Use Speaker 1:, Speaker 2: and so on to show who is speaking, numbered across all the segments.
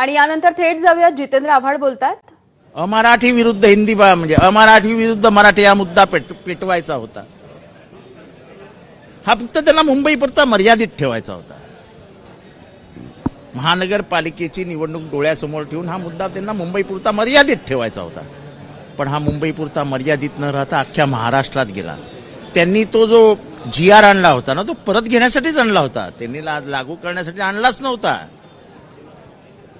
Speaker 1: आणि यानंतर थेट जाऊया. जितेंद्र आव्हाड बोलतात
Speaker 2: अमराठी विरुद्ध हिंदी म्हणजे अमराठी विरुद्ध मराठी हा मुद्दा पेट पेटवायचा होता. हा फक्त त्यांना मुंबईपुरता मर्यादित ठेवायचा होता. महानगरपालिकेची निवडणूक डोळ्यासमोर ठेवून हा मुद्दा त्यांना मुंबईपुरता मर्यादित ठेवायचा होता. पण हा मुंबईपुरता मर्यादित न राहता अख्ख्या महाराष्ट्रात गेला. त्यांनी तो जो जी आर आणला होता ना तो परत घेण्यासाठीच आणला होता. त्यांनी ला- लागू करण्यासाठी आणलाच नव्हता.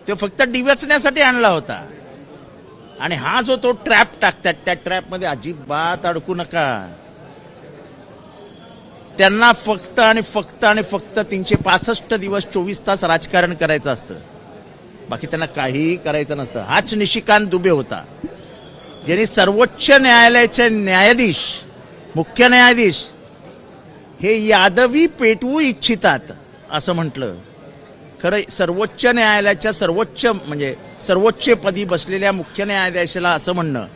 Speaker 2: तो फक्त डिवचण्यासाठी आणला होता. आणि हा जो तो ट्रॅप टाकतात त्या ट्रॅपमध्ये अजिबात अडकू नका. त्यांना फक्त आणि फक्त आणि फक्त तीनशे पासष्ट दिवस चोवीस तास राजकारण करायचं असतं. बाकी त्यांना काहीही करायचं नसतं. हाच निशिकांत दुबे होता ज्यांनी सर्वोच्च न्यायालयाचे न्यायाधीश मुख्य न्यायाधीश हे यादवी पेटवू इच्छितात असं म्हटलं. खरं सर्वोच्च न्यायालयाच्या सर्वोच्च म्हणजे सर्वोच्च पदी बसलेल्या मुख्य न्यायाधीशाला असं म्हणणं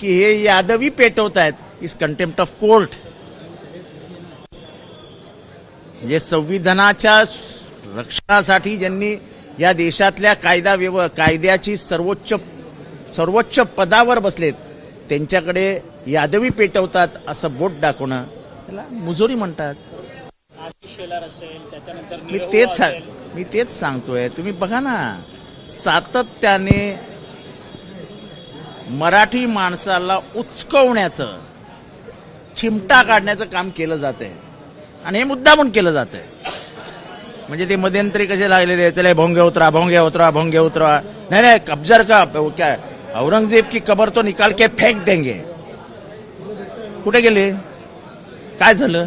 Speaker 2: की हे यादवी पेटवत आहेत इज कंटेम्प्ट ऑफ कोर्ट म्हणजे संविधानाच्या रक्षणासाठी ज्यांनी या देशातल्या कायदा व्यव कायद्याची सर्वोच्च सर्वोच्च पदावर बसलेत त्यांच्याकडे यादवी पेटवतात असं बोट दाखवणं त्याला मुजोरी म्हणतात.
Speaker 3: आशिष शेलार असेल त्याच्यानंतर
Speaker 2: मी तेच. सांग मी तेच सांगतोय. तुम्ही बघा ना सातत्याने मराठी माणसाला उचकवण्याचं चिमटा काढण्याचं काम केलं जात आहे आणि हे मुद्दा पण केलं जात आहे म्हणजे ते मध्यंतरी कसे लागलेले त्याला भोंगे उतरा भोंगे उतरा भोंगे उतरा. नाही नाही कब्जर का क्या औरंगजेब की कबर तो निकाल के फेक देंगे. कुठे गेले? काय झालं?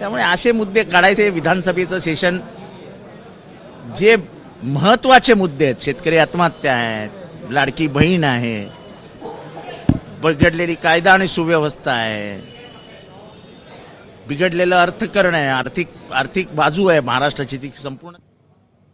Speaker 2: त्यामुळे असे मुद्दे काढायचे विधानसभेचं सेशन. जे महत्त्वाचे मुद्दे आहेत शेतकरी आत्महत्या आहेत लाडकी बहीण आहे बिघडलेली कायदा आणि सुव्यवस्था आहे बिघडलेलं अर्थकरण आहे आर्थिक आर्थिक बाजू आहे महाराष्ट्राची ती संपूर्ण